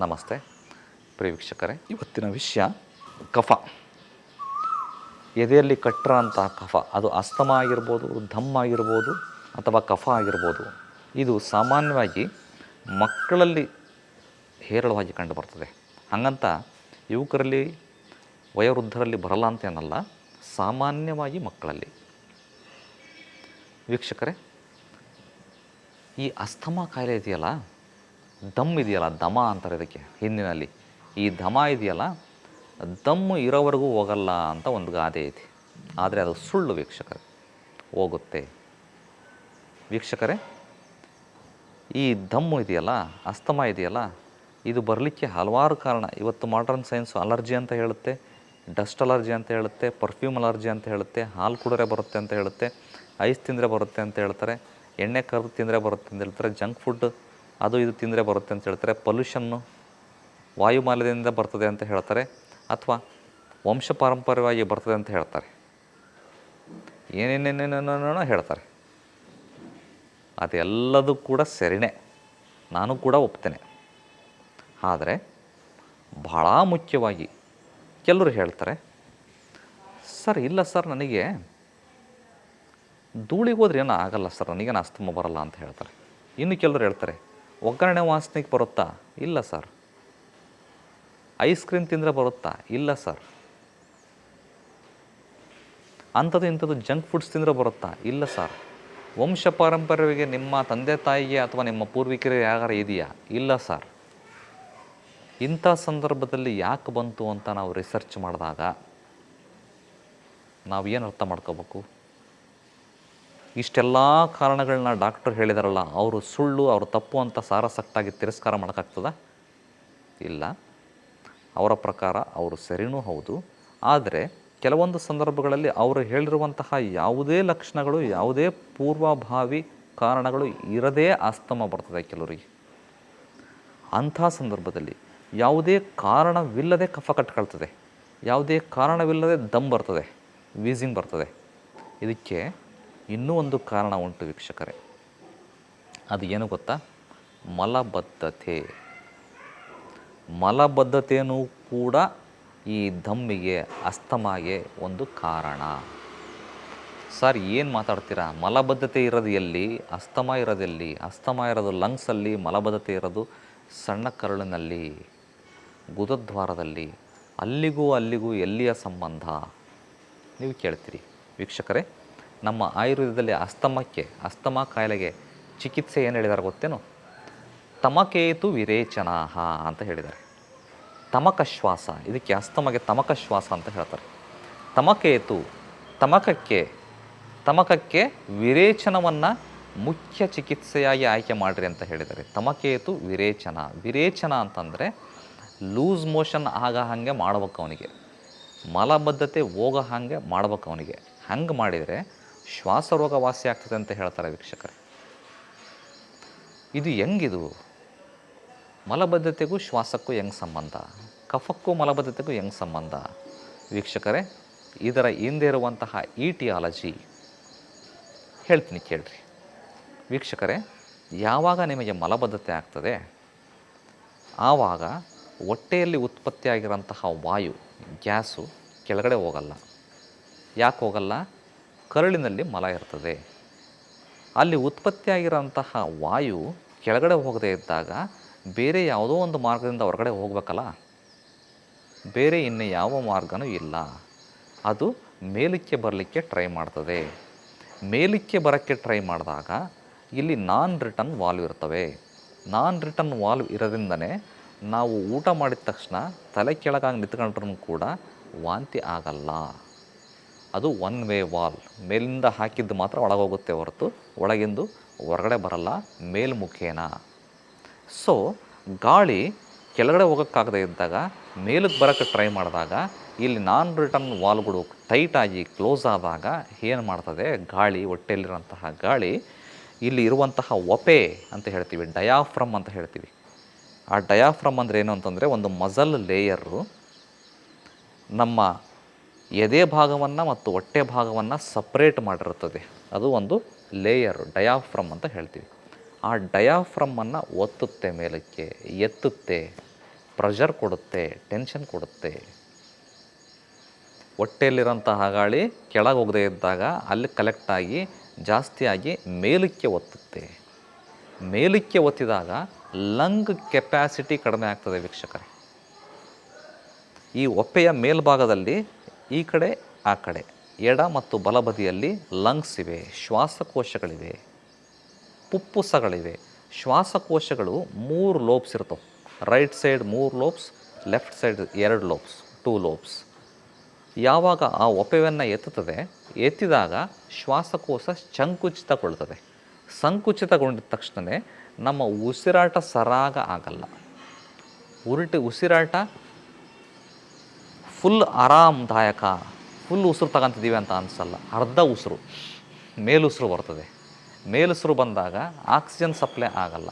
ನಮಸ್ತೆ ಪ್ರಿಯ ವೀಕ್ಷಕರೇ. ಇವತ್ತಿನ ವಿಷಯ ಕಫ. ಎದೆಯಲ್ಲಿ ಕಟ್ಟರ ಕಫ ಅದು ಅಸ್ತಮ ಆಗಿರ್ಬೋದು ಧಮ್ಮ ಆಗಿರ್ಬೋದು ಅಥವಾ ಕಫ ಆಗಿರ್ಬೋದು ಇದು ಸಾಮಾನ್ಯವಾಗಿ ಮಕ್ಕಳಲ್ಲಿ ಹೇರಳವಾಗಿ ಕಂಡುಬರ್ತದೆ ಹಾಗಂತ ಯುವಕರಲ್ಲಿ ವಯೋವೃದ್ಧರಲ್ಲಿ ಬರಲ್ಲ ಅಂತ ಏನಲ್ಲ ಸಾಮಾನ್ಯವಾಗಿ ಮಕ್ಕಳಲ್ಲಿ. ವೀಕ್ಷಕರೇ ಈ ಅಸ್ತಮ ಕಾಯಿಲೆ ಇದೆಯಲ್ಲ ದಮ್ ಇದೆಯಲ್ಲ, ದಮ ಅಂತಾರೆ ಇದಕ್ಕೆ, ಹಿಂದಿನಲ್ಲಿ. ಈ ದಮ ಇದೆಯಲ್ಲ ದಮ್ಮು ಇರೋವರೆಗೂ ಹೋಗಲ್ಲ ಅಂತ ಒಂದು ಗಾದೆ ಐತಿ ಆದರೆ ಅದು ಸುಳ್ಳು ವೀಕ್ಷಕರೇ, ಹೋಗುತ್ತೆ. ವೀಕ್ಷಕರೇ, ಈ ದಮ್ಮು ಇದೆಯಲ್ಲ, ಅಸ್ತಮ ಇದೆಯಲ್ಲ, ಇದು ಬರಲಿಕ್ಕೆ ಹಲವಾರು ಕಾರಣ. ಇವತ್ತು ಮಾಡ್ರನ್ ಸೈನ್ಸ್ ಅಲರ್ಜಿ ಅಂತ ಹೇಳುತ್ತೆ ಡಸ್ಟ್ ಅಲರ್ಜಿ ಅಂತ ಹೇಳುತ್ತೆ ಪರ್ಫ್ಯೂಮ್ ಅಲರ್ಜಿ ಅಂತ ಹೇಳುತ್ತೆ, ಹಾಲು ಕುಡಿದ್ರೆ ಬರುತ್ತೆ ಅಂತ ಹೇಳುತ್ತೆ, ಐಸ್ ತಿಂದರೆ ಬರುತ್ತೆ ಅಂತ ಹೇಳ್ತಾರೆ, ಎಣ್ಣೆ ಕರೆದು ತಿಂದರೆ ಬರುತ್ತೆ ಅಂತ ಹೇಳ್ತಾರೆ ಜಂಕ್ ಫುಡ್ ಅದು ಇದು ತಿಂದರೆ ಬರುತ್ತೆ ಅಂತ ಹೇಳ್ತಾರೆ. ಪೊಲ್ಯೂಷನ್ನು ವಾಯುಮಾಲಿನ್ಯದಿಂದ ಬರ್ತದೆ ಅಂತ ಹೇಳ್ತಾರೆ. ಅಥವಾ ವಂಶ ಪಾರಂಪರ್ಯವಾಗಿ ಬರ್ತದೆ ಅಂತ ಹೇಳ್ತಾರೆ. ಏನೇನೇನೇನೋ ಹೇಳ್ತಾರೆ. ಅದೆಲ್ಲದೂ ಕೂಡ ಸರಿನೇ. ನಾನು ಕೂಡ ಒಪ್ತೇನೆ. ಆದರೆ ಭಾಳ ಮುಖ್ಯವಾಗಿ ಕೆಲವರು ಹೇಳ್ತಾರೆ, ಸರ್, ಇಲ್ಲ ಸರ್, ನನಗೆ ಧೂಳಿಗೆ ಹೋದ್ರೆ ಏನೂ ಆಗಲ್ಲ ಸರ್, ನನಗೇನು ಅಸ್ತಮ ಬರಲ್ಲ ಅಂತ ಹೇಳ್ತಾರೆ. ಇನ್ನು ಕೆಲವರು ಹೇಳ್ತಾರೆ ಒಗ್ಗರಣೆ ವಾಸನೆಗೆ ಬರುತ್ತಾ? ಇಲ್ಲ, ಸರ್. ಐಸ್ ಕ್ರೀಮ್ ತಿಂದರೆ ಬರುತ್ತಾ? ಇಲ್ಲ, ಸರ್. ಅಂಥದ್ದು ಇಂಥದ್ದು ಜಂಕ್ ಫುಡ್ಸ್ ತಿಂದರೆ ಬರುತ್ತಾ? ಇಲ್ಲ, ಸರ್. ವಂಶ ಪಾರಂಪರ್ಯವಾಗಿ ನಿಮ್ಮ ತಂದೆ, ತಾಯಿಗೆ ಅಥವಾ ನಿಮ್ಮ ಪೂರ್ವಿಕರಿಗೆ ಯಾರು ಇದೆಯಾ? ಇಲ್ಲ, ಸರ್. ಇಂಥ ಸಂದರ್ಭದಲ್ಲಿ ಯಾಕೆ ಬಂತು ಅಂತ ನಾವು ರಿಸರ್ಚ್ ಮಾಡಿದಾಗ ನಾವು ಏನು ಅರ್ಥ ಮಾಡ್ಕೋಬೇಕು? ಇಷ್ಟೆಲ್ಲ ಕಾರಣಗಳನ್ನ ಡಾಕ್ಟರ್ ಹೇಳಿದಾರಲ್ಲ, ಅವರು ಸುಳ್ಳು, ಅವರು ತಪ್ಪು ಅಂತ ಸಾರಸಕ್ತಾಗಿ ತಿರಸ್ಕಾರ ಮಾಡೋಕ್ಕಾಗ್ತದ? ಇಲ್ಲ. ಅವರ ಪ್ರಕಾರ ಅವರು ಸರಿನೂ ಹೌದು. ಆದರೆ ಕೆಲವೊಂದು ಸಂದರ್ಭಗಳಲ್ಲಿ ಅವರು ಹೇಳಿರುವಂತಹ ಯಾವುದೇ ಲಕ್ಷಣಗಳು, ಯಾವುದೇ ಪೂರ್ವಭಾವಿ ಕಾರಣಗಳು ಇರದೇ ಆಸ್ತಮ ಬರ್ತದೆ ಕೆಲವರಿಗೆ. ಅಂಥ ಸಂದರ್ಭದಲ್ಲಿ ಯಾವುದೇ ಕಾರಣವಿಲ್ಲದೆ ಕಫ ಕಟ್ಕೊಳ್ತದೆ. ಯಾವುದೇ ಕಾರಣವಿಲ್ಲದೆ ದಮ್ ಬರ್ತದೆ. ವೀಸಿಂಗ್ ಬರ್ತದೆ. ಇದಕ್ಕೆ ಇನ್ನೂ ಒಂದು ಕಾರಣ ಉಂಟು ವೀಕ್ಷಕರೇ. ಅದು ಏನು ಗೊತ್ತಾ? ಮಲಬದ್ಧತೆ. ಮಲಬದ್ಧತೆಯೂ ಕೂಡ ಈ ದಮ್ಮಿಗೆ ಅಸ್ತಮಾಗೆ ಒಂದು ಕಾರಣ. ಸರ್, ಏನು ಮಾತಾಡ್ತೀರಾ? ಮಲಬದ್ಧತೆ ಇರೋದು ಎಲ್ಲಿ? ಅಸ್ತಮ ಇರೋದು ಎಲ್ಲಿ? ಅಸ್ತಮ ಇರೋದು ಲಂಗ್ಸಲ್ಲಿ ಮಲಬದ್ಧತೆ ಇರೋದು ಸಣ್ಣ ಕರುಳಿನಲ್ಲಿ ಗುದದ್ವಾರದಲ್ಲಿ ಅಲ್ಲಿಗೂ ಅಲ್ಲಿಗೂ ಎಲ್ಲಿಯ ಸಂಬಂಧ? ನೀವು ಕೇಳ್ತೀರಿ ವೀಕ್ಷಕರೇ. ನಮ್ಮ ಆಯುರ್ವೇದದಲ್ಲಿ ಅಸ್ತಮಕ್ಕೆ, ಅಸ್ತಮ ಕಾಯಿಲೆಗೆ ಚಿಕಿತ್ಸೆ ಏನು ಹೇಳಿದ್ದಾರೆ ಗೊತ್ತೇನು? ತಮಕೇತು ವಿರೇಚನಾಹ ಅಂತ ಹೇಳಿದ್ದಾರೆ ತಮಕ ಶ್ವಾಸ ಇದಕ್ಕೆ ಅಸ್ತಮಗೆ ತಮಕ ಶ್ವಾಸ ಅಂತ ಹೇಳ್ತಾರೆ. ತಮಕೇತು, ತಮಕಕ್ಕೆ ತಮಕಕ್ಕೆ ವಿರೇಚನವನ್ನು ಮುಖ್ಯ ಚಿಕಿತ್ಸೆಯಾಗಿ ಆಯ್ಕೆ ಮಾಡಿರಿ ಅಂತ ಹೇಳಿದ್ದಾರೆ. ತಮಕೇತು ವಿರೇಚನ. ವಿರೇಚನ ಅಂತಂದರೆ ಲೂಸ್ ಮೋಷನ್ ಆಗ ಹಾಗೆ ಮಾಡ್ಬೇಕು ಅವನಿಗೆ ಮಲಬದ್ಧತೆ ಹೋಗೋ ಹಾಗೆ ಮಾಡ್ಬೇಕು ಅವನಿಗೆ ಹಂಗೆ ಮಾಡಿದರೆ ಶ್ವಾಸರೋಗ ವಾಸಿ ಆಗ್ತದೆ ಅಂತ ಹೇಳ್ತಾರೆ ವೀಕ್ಷಕರೇ. ಇದು ಹೆಂಗಿದು? ಮಲಬದ್ಧತೆಗೂ ಶ್ವಾಸಕ್ಕೂ ಹೆಂಗೆ ಸಂಬಂಧ? ಕಫಕ್ಕೂ ಮಲಬದ್ಧತೆಗೂ ಹೆಂಗೆ ಸಂಬಂಧ? ವೀಕ್ಷಕರೇ, ಇದರ ಹಿಂದೆ ಇರುವಂತಹ ಈಟಿಯಾಲಜಿ ಹೇಳ್ತೀನಿ ಕೇಳ್ರಿ. ವೀಕ್ಷಕರೇ, ಯಾವಾಗ ನಿಮಗೆ ಮಲಬದ್ಧತೆ ಆಗ್ತದೆ? ಆವಾಗ ಹೊಟ್ಟೆಯಲ್ಲಿ ಉತ್ಪತ್ತಿಯಾಗಿರೋಂತಹ ವಾಯು, ಗ್ಯಾಸು ಕೆಳಗಡೆ ಹೋಗಲ್ಲ. ಯಾಕೆ ಹೋಗಲ್ಲ? ಕರಳಿನಲ್ಲಿ ಮಲ ಇರ್ತದೆ. ಅಲ್ಲಿ ಉತ್ಪತ್ತಿಯಾಗಿರೋಂತಹ ವಾಯು ಕೆಳಗಡೆ ಹೋಗದೇ ಇದ್ದಾಗ ಬೇರೆ ಯಾವುದೋ ಒಂದು ಮಾರ್ಗದಿಂದ ಹೊರಗಡೆ ಹೋಗಬೇಕಲ್ಲ? ಬೇರೆ ಇನ್ನು ಯಾವ ಮಾರ್ಗನೂ ಇಲ್ಲ. ಅದು ಮೇಲಕ್ಕೆ ಬರಲಿಕ್ಕೆ ಟ್ರೈ ಮಾಡ್ತದೆ. ಮೇಲಕ್ಕೆ ಬರೋಕ್ಕೆ ಟ್ರೈ ಮಾಡಿದಾಗ ಇಲ್ಲಿ ನಾನ್ ರಿಟರ್ನ್ ವಾಲ್ವ್ ಇರ್ತವೆ. ನಾನ್ ರಿಟರ್ನ್ ವಾಲ್ವ್ ಇರೋದ್ರಿಂದನೇ ನಾವು ಊಟ ಮಾಡಿದ ತಕ್ಷಣ ತಲೆ ಕೆಳಗಾಗಿ ನಿಂತ್ಕೊಂಡ್ರೂ ಕೂಡ ವಾಂತಿ ಆಗಲ್ಲ. ಅದು ಒನ್ ವೇ ವಾಲ್. ಮೇಲಿಂದ ಹಾಕಿದ್ದು ಮಾತ್ರ ಒಳಗೋಗುತ್ತೆ ಹೊರತು, ಒಳಗಿಂದು ಹೊರಗಡೆ ಬರಲ್ಲ, ಮೇಲ್ಮುಖೇನ. ಸೊ ಗಾಳಿ ಕೆಳಗಡೆ ಹೋಗೋಕ್ಕಾಗದೆ ಇದ್ದಾಗ ಮೇಲಕ್ಕೆ ಬರೋಕ್ಕೆ ಟ್ರೈ ಮಾಡಿದಾಗ, ಇಲ್ಲಿ ನಾನ್ ರಿಟರ್ನ್ ವಾಲ್ಗಳು ಟೈಟಾಗಿ ಕ್ಲೋಸ್ ಆದಾಗ ಏನು ಮಾಡ್ತದೆ? ಗಾಳಿ, ಹೊಟ್ಟೆಯಲ್ಲಿರುವಂತಹ ಗಾಳಿ, ಇಲ್ಲಿ ಇರುವಂತಹ ಒಪೆ ಅಂತ ಹೇಳ್ತೀವಿ ಡಯಾಫ್ರಮ್ ಅಂತ ಹೇಳ್ತೀವಿ. ಆ ಡಯಾಫ್ರಮ್ ಅಂದರೆ ಏನು ಅಂತಂದರೆ ಒಂದು ಮಜಲ್ ಲೇಯರು ನಮ್ಮ ಎದೆ ಭಾಗವನ್ನು ಮತ್ತು ಹೊಟ್ಟೆ ಭಾಗವನ್ನು ಸಪ್ರೇಟ್ ಮಾಡಿರುತ್ತದೆ. ಅದು ಒಂದು ಲೇಯರ್ ಡಯಾಫ್ರಮ್ ಅಂತ ಹೇಳ್ತೀವಿ. ಆ ಡಯಾಫ್ರಮ್ಮನ್ನು ಒತ್ತುತ್ತೆ ಮೇಲಕ್ಕೆ, ಎತ್ತುತ್ತೆ ಪ್ರೆಷರ್ ಕೊಡುತ್ತೆ ಟೆನ್ಷನ್ ಕೊಡುತ್ತೆ. ಹೊಟ್ಟೆಯಲ್ಲಿರೋಂತಹ ಗಾಳಿ ಕೆಳಗೆ ಹೋಗದೇ ಇದ್ದಾಗ ಅಲ್ಲಿ ಕಲೆಕ್ಟ್ ಆಗಿ, ಜಾಸ್ತಿ ಮೇಲಕ್ಕೆ ಒತ್ತುತ್ತೆ. ಮೇಲಕ್ಕೆ ಒತ್ತಿದಾಗ ಲಂಗ್ ಕೆಪ್ಯಾಸಿಟಿ ಕಡಿಮೆ ಆಗ್ತದೆ ವೀಕ್ಷಕರೇ. ಈ ಒಪ್ಪೆಯ ಮೇಲ್ಭಾಗದಲ್ಲಿ ಈ ಕಡೆ, ಆ ಕಡೆ. ಎಡ ಮತ್ತು ಬಲಬದಿಯಲ್ಲಿ ಲಂಗ್ಸ್ ಇವೆ, ಶ್ವಾಸಕೋಶಗಳಿವೆ, ಪುಪ್ಪುಸಗಳಿವೆ. ಶ್ವಾಸಕೋಶಗಳು ಮೂರು ಲೋಬ್ಸ್ ಇರ್ತವೆ. ರೈಟ್ ಸೈಡ್ ಮೂರು ಲೋಬ್ಸ್, ಲೆಫ್ಟ್ ಸೈಡ್ ಎರಡು ಲೋಬ್ಸ್, ಟೂ ಲೋಬ್ಸ್. ಯಾವಾಗ ಆ ಒಪೆವನ್ನು ಎತ್ತುತ್ತದೆ, ಎತ್ತಿದಾಗ ಶ್ವಾಸಕೋಶ ಸಂಕುಚಿತಗೊಳ್ತದೆ. ಸಂಕುಚಿತಗೊಂಡ ತಕ್ಷಣವೇ ನಮ್ಮ ಉಸಿರಾಟ ಸರಾಗ ಆಗಲ್ಲ. ಉರುಟಿ, ಉಸಿರಾಟ ಫುಲ್ ಆರಾಮದಾಯಕ, ಫುಲ್ ಉಸಿರು ತಗೊಂತಿದ್ದೀವಿ ಅಂತ ಅನಿಸಲ್ಲ. ಅರ್ಧ ಉಸಿರು ಮೇಲುಸಿರು ಬರ್ತದೆ. ಮೇಲುಸಿರು ಬಂದಾಗ ಆಕ್ಸಿಜನ್ ಸಪ್ಲೈ ಆಗಲ್ಲ.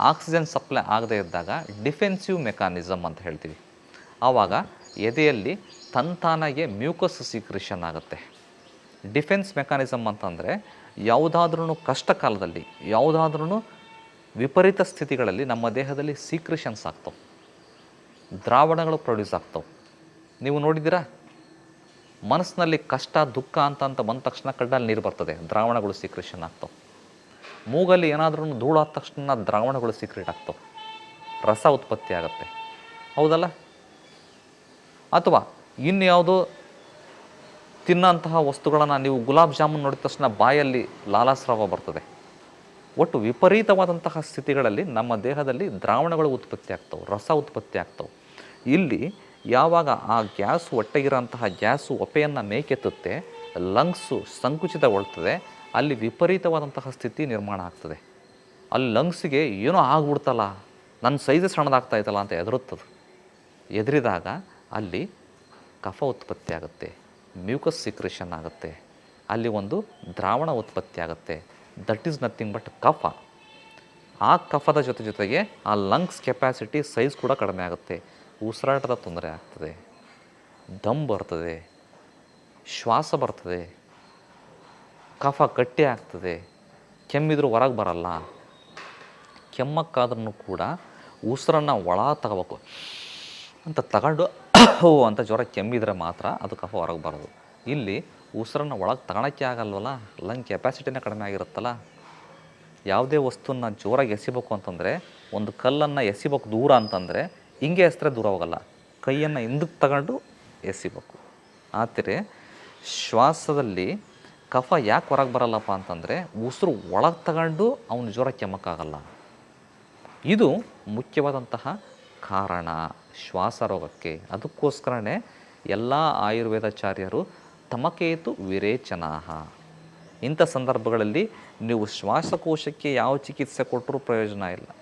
ಆಕ್ಸಿಜನ್ ಸಪ್ಲೈ ಆಗದೇ ಇದ್ದಾಗ ಡಿಫೆನ್ಸಿವ್ ಮೆಕಾನಿಸಮ್ ಅಂತ ಹೇಳ್ತೀವಿ. ಆವಾಗ ಎದೆಯಲ್ಲಿ ತಂತಾನಾಗೆ ಮ್ಯೂಕಸ್ ಸೀಕ್ರಿಷನ್ ಆಗುತ್ತೆ. ಡಿಫೆನ್ಸ್ ಮೆಕಾನಿಸಮ್ ಅಂತಂದರೆ ಯಾವುದಾದ್ರೂ ಕಷ್ಟ ಕಾಲದಲ್ಲಿ ಯಾವುದಾದ್ರೂ ವಿಪರೀತ ಸ್ಥಿತಿಗಳಲ್ಲಿ ನಮ್ಮ ದೇಹದಲ್ಲಿ ಸೀಕ್ರಿಷನ್ಸ್ ಆಗ್ತವೆ. ದ್ರಾವಣಗಳು ಪ್ರೊಡ್ಯೂಸ್ ಆಗ್ತವೆ. ನೀವು ನೋಡಿದ್ದೀರಾ? ಮನಸ್ಸಿನಲ್ಲಿ ಕಷ್ಟ, ದುಃಖ ಅಂತ ಅಂತ ಬಂದ ತಕ್ಷಣ ಕಡ್ಡಲ್ಲಿ ನೀರು ಬರ್ತದೆ. ದ್ರಾವಣಗಳು ಸೀಕ್ರೇಷನ್ ಆಗ್ತವೆ ಮೂಗಲ್ಲಿ ಏನಾದ್ರೂ ಧೂಳಾದ ತಕ್ಷಣ ದ್ರಾವಣಗಳು ಸೀಕ್ರೇಟ್ ಆಗ್ತವೆ ರಸ ಉತ್ಪತ್ತಿ ಆಗುತ್ತೆ. ಹೌದಲ್ಲ? ಅಥವಾ ಇನ್ಯಾವುದೋ ತಿನ್ನಂತಹ ವಸ್ತುಗಳನ್ನು ನೀವು ಗುಲಾಬ್ ಜಾಮೂನ್ ನೋಡಿದ ತಕ್ಷಣ ಬಾಯಲ್ಲಿ ಲಾಲಾಸ್ರಾವ ಬರ್ತದೆ. ಒಟ್ಟು ವಿಪರೀತವಾದಂತಹ ಸ್ಥಿತಿಗಳಲ್ಲಿ ನಮ್ಮ ದೇಹದಲ್ಲಿ ದ್ರಾವಣಗಳು ಉತ್ಪತ್ತಿ ಆಗ್ತವೆ, ರಸ ಉತ್ಪತ್ತಿ ಆಗ್ತವೆ. ಇಲ್ಲಿ ಯಾವಾಗ ಆ ಗ್ಯಾಸು ಹೊಟ್ಟೆಗಿರೋಂತಹ ಗ್ಯಾಸು ಒಪೆಯನ್ನು ಮೇಕೆತ್ತುತ್ತೆ, ಲಂಗ್ಸು ಸಂಕುಚಿತಗೊಳ್ತದೆ, ಅಲ್ಲಿ ವಿಪರೀತವಾದಂತಹ ಸ್ಥಿತಿ ನಿರ್ಮಾಣ ಆಗ್ತದೆ. ಅಲ್ಲಿ ಲಂಗ್ಸಿಗೆ ಏನೋ ಆಗ್ಬಿಡ್ತಲ್ಲ, ನನ್ನ ಸೈಜ್ ಸಣ್ಣದಾಗ್ತಾ ಇತ್ತಲ್ಲ ಅಂತ ಎದುರುತ್ತದೆ ಎದುರಿದಾಗ ಅಲ್ಲಿ ಕಫ ಉತ್ಪತ್ತಿ ಆಗುತ್ತೆ, ಮ್ಯೂಕಸ್ ಸಿಕ್ರೇಷನ್ ಆಗುತ್ತೆ, ಅಲ್ಲಿ ಒಂದು ದ್ರಾವಣ ಉತ್ಪತ್ತಿ ಆಗುತ್ತೆ. ದಟ್ ಈಸ್ ನಥಿಂಗ್ ಬಟ್ ಕಫ. ಆ ಕಫದ ಜೊತೆ ಜೊತೆಗೆ ಆ ಲಂಗ್ಸ್ ಕೆಪ್ಯಾಸಿಟಿ ಸೈಜ್ ಕೂಡ ಕಡಿಮೆ ಆಗುತ್ತೆ. ಉಸಿರಾಟದ ತೊಂದರೆ ಆಗ್ತದೆ, ದಮ್ ಬರ್ತದೆ, ಶ್ವಾಸ ಬರ್ತದೆ, ಕಫ ಕಟ್ಟಿ ಆಗ್ತದೆ, ಕೆಮ್ಮಿದ್ರೂ ಹೊರಗೆ ಬರಲ್ಲ. ಕೆಮ್ಮಕ್ಕಾದ್ರೂ ಕೂಡ ಉಸಿರನ್ನು ಒಳ ತಗೋಬೇಕು ಅಂತ ತಗೊಂಡು ಹೋ ಅಂತ ಜ್ವರ ಕೆಮ್ಮಿದ್ರೆ ಮಾತ್ರ ಅದು ಕಫ ಹೊರಗೆ ಬರೋದು. ಇಲ್ಲಿ ಉಸಿರನ್ನು ಒಳಗೆ ತಗೊಳಕ್ಕೆ ಆಗಲ್ವಲ್ಲ ಲಂಗ್ ಕೆಪಾಸಿಟಿನೇ ಕಡಿಮೆ ಆಗಿರುತ್ತಲ್ಲ, ಯಾವುದೇ ವಸ್ತುನ ಜೋರಾಗಿ ಎಸಿಬೇಕು ಅಂತಂದರೆ, ಒಂದು ಕಲ್ಲನ್ನು ಎಸಿಬೇಕು ದೂರ ಅಂತಂದರೆ ಹಿಂಗೆ ಎಸಿದ್ರೆ ದೂರ ಹೋಗಲ್ಲ. ಕೈಯನ್ನು ಹಿಂದಕ್ಕೆ ತಗೊಂಡು ಎಸಿಬೇಕು. ಆದರೆ ಶ್ವಾಸದಲ್ಲಿ ಕಫ ಯಾಕೆ ಹೊರಗೆ ಬರಲ್ಲಪ್ಪ ಅಂತಂದರೆ ಉಸಿರು ಒಳಗೆ ತಗೊಂಡು ಅವನ ಜ್ವರ ಕೆಮ್ಮಕ್ಕಾಗಲ್ಲ. ಇದು ಮುಖ್ಯವಾದಂತಹ ಕಾರಣ ಶ್ವಾಸ ರೋಗಕ್ಕೆ. ಅದಕ್ಕೋಸ್ಕರನೇ ಎಲ್ಲ ಆಯುರ್ವೇದಾಚಾರ್ಯರು ತಮಕೇತು ವಿರೇಚನಾಹ. ಇಂಥ ಸಂದರ್ಭಗಳಲ್ಲಿ ನೀವು ಶ್ವಾಸಕೋಶಕ್ಕೆ ಯಾವ ಚಿಕಿತ್ಸೆ ಕೊಟ್ಟರೂ ಪ್ರಯೋಜನ ಇಲ್ಲ.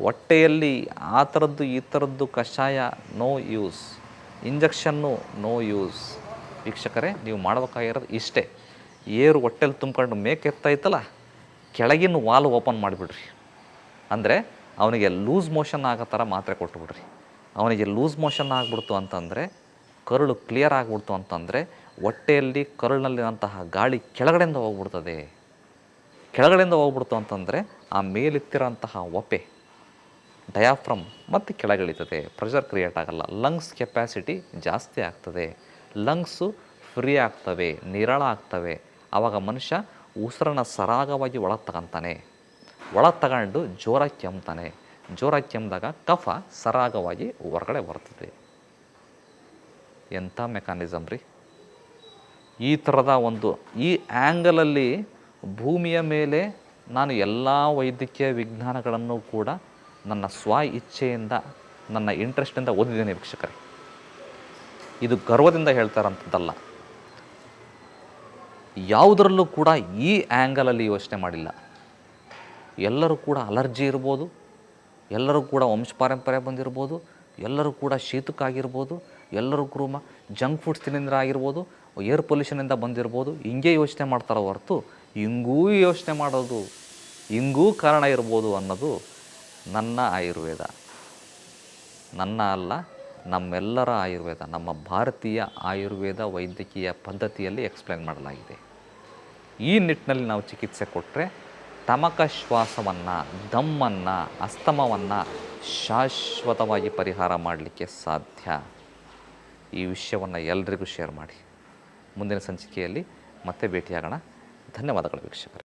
ಹೊಟ್ಟೆಯಲ್ಲಿ ಆ ಥರದ್ದು ಈ ಥರದ್ದು ಕಷಾಯ no use injection no use ವೀಕ್ಷಕರೇ, ನೀವು ಮಾಡಬೇಕಾಗಿರೋದು ಇಷ್ಟೇ. ಏರು ಹೊಟ್ಟೆಲಿ ತುಂಬ್ಕೊಂಡು ಮೇಕೆ ಎತ್ತಾಯ್ತಲ್ಲ, ಕೆಳಗಿನ ವಾಲ್ ಓಪನ್ ಮಾಡಿಬಿಡ್ರಿ. ಅಂದರೆ ಅವನಿಗೆ ಲೂಸ್ ಮೋಷನ್ ಆಗೋ ಥರ ಮಾತ್ರೆ ಕೊಟ್ಟುಬಿಡ್ರಿ ಅವನಿಗೆ ಲೂಸ್ ಮೋಷನ್ ಆಗಿಬಿಡ್ತು ಅಂತಂದರೆ, ಕರುಳು ಕ್ಲಿಯರ್ ಆಗಿಬಿಡ್ತು ಅಂತಂದರೆ, ಹೊಟ್ಟೆಯಲ್ಲಿ ಕರುಳಿನಲ್ಲಿರುವಂತಹ ಗಾಳಿ ಕೆಳಗಡೆಯಿಂದ ಹೋಗ್ಬಿಡ್ತದೆ. ಕೆಳಗಡೆಯಿಂದ ಹೋಗ್ಬಿಡ್ತು ಅಂತಂದರೆ, ಆ ಮೇಲಿತ್ತಿರೋಂತಹ ಒಪೆ ಡಯಾಫ್ರಮ್ ಮತ್ತು ಕೆಳಗಿಳಿತದೆ. ಪ್ರೆಷರ್ ಕ್ರಿಯೇಟ್ ಆಗಲ್ಲ. ಲಂಗ್ಸ್ ಕೆಪ್ಯಾಸಿಟಿ ಜಾಸ್ತಿ ಆಗ್ತದೆ. ಲಂಗ್ಸು ಫ್ರೀ ಆಗ್ತವೆ, ನಿರಳ ಆಗ್ತವೆ. ಆವಾಗ ಮನುಷ್ಯ ಉಸಿರನ್ನು ಸರಾಗವಾಗಿ ಒಳಗೆ ತಗೊಂತಾನೆ. ಒಳಗೆ ತಗೊಂಡು ಜೋರಾಗಿ ಕೆಮ್ತಾನೆ. ಜೋರಾಗಿ ಕೆಮ್ಮಿದಾಗ ಕಫ ಸರಾಗವಾಗಿ ಹೊರಗಡೆ ಬರ್ತದೆ. ಎಂಥ ಮೆಕ್ಯಾನಿಸಮ್ ರೀ? ಈ ಥರದ ಒಂದು ಈ ಆ್ಯಂಗಲಲ್ಲಿ ಭೂಮಿಯ ಮೇಲೆ ನಾನು ಎಲ್ಲ ವೈದ್ಯಕೀಯ ವಿಜ್ಞಾನಗಳನ್ನು ಕೂಡ ನನ್ನ ಸ್ವ ಇಚ್ಛೆಯಿಂದ, ನನ್ನ ಇಂಟ್ರೆಸ್ಟಿಂದ ಓದಿದ್ದೇನೆ ವೀಕ್ಷಕರೇ. ಇದು ಗರ್ವದಿಂದ ಹೇಳ್ತಾರಂಥದ್ದಲ್ಲ ಯಾವುದರಲ್ಲೂ ಕೂಡ ಈ ಆ್ಯಂಗಲಲ್ಲಿ ಯೋಚನೆ ಮಾಡಿಲ್ಲ. ಎಲ್ಲರೂ ಕೂಡ ಅಲರ್ಜಿ ಇರ್ಬೋದು, ಎಲ್ಲರೂ ಕೂಡ ವಂಶ ಪಾರಂಪರ್ಯ ಬಂದಿರ್ಬೋದು, ಎಲ್ಲರೂ ಕೂಡ ಶೀತಕ್ಕಾಗಿರ್ಬೋದು ಎಲ್ಲರೂ ಕೂಡ ಜಂಕ್ ಫುಡ್ಸ್ ತಿನ್ನಿಂದ ಆಗಿರ್ಬೋದು, ಏರ್ ಪೊಲ್ಯೂಷನಿಂದ ಬಂದಿರ್ಬೋದು, ಹಿಂಗೆ ಯೋಚನೆ ಮಾಡ್ತಾರೋ ಹೊರತು ಹಿಂಗೂ ಯೋಚನೆ ಮಾಡೋದು ಹಿಂಗೂ ಕಾರಣ ಇರ್ಬೋದು ಅನ್ನೋದು ನನ್ನ ಆಯುರ್ವೇದ. ನನ್ನ ಅಲ್ಲ, ನಮ್ಮೆಲ್ಲರ ಆಯುರ್ವೇದ, ನಮ್ಮ ಭಾರತೀಯ ಆಯುರ್ವೇದ ವೈದ್ಯಕೀಯ ಪದ್ಧತಿಯಲ್ಲಿ ಎಕ್ಸ್ಪ್ಲೇನ್ ಮಾಡಲಾಗಿದೆ. ಈ ನಿಟ್ಟಿನಲ್ಲಿ ನಾವು ಚಿಕಿತ್ಸೆ ಕೊಟ್ಟರೆ ತಮಕ ಶ್ವಾಸವನ್ನು, ದಮ್ಮನ್ನು, ಅಸ್ತಮವನ್ನು ಶಾಶ್ವತವಾಗಿ ಪರಿಹಾರ ಮಾಡಲಿಕ್ಕೆ ಸಾಧ್ಯ. ಈ ವಿಷಯವನ್ನು ಎಲ್ರಿಗೂ ಶೇರ್ ಮಾಡಿ. ಮುಂದಿನ ಸಂಚಿಕೆಯಲ್ಲಿ ಮತ್ತೆ ಭೇಟಿಯಾಗೋಣ. ಧನ್ಯವಾದಗಳು ವೀಕ್ಷಕರೇ.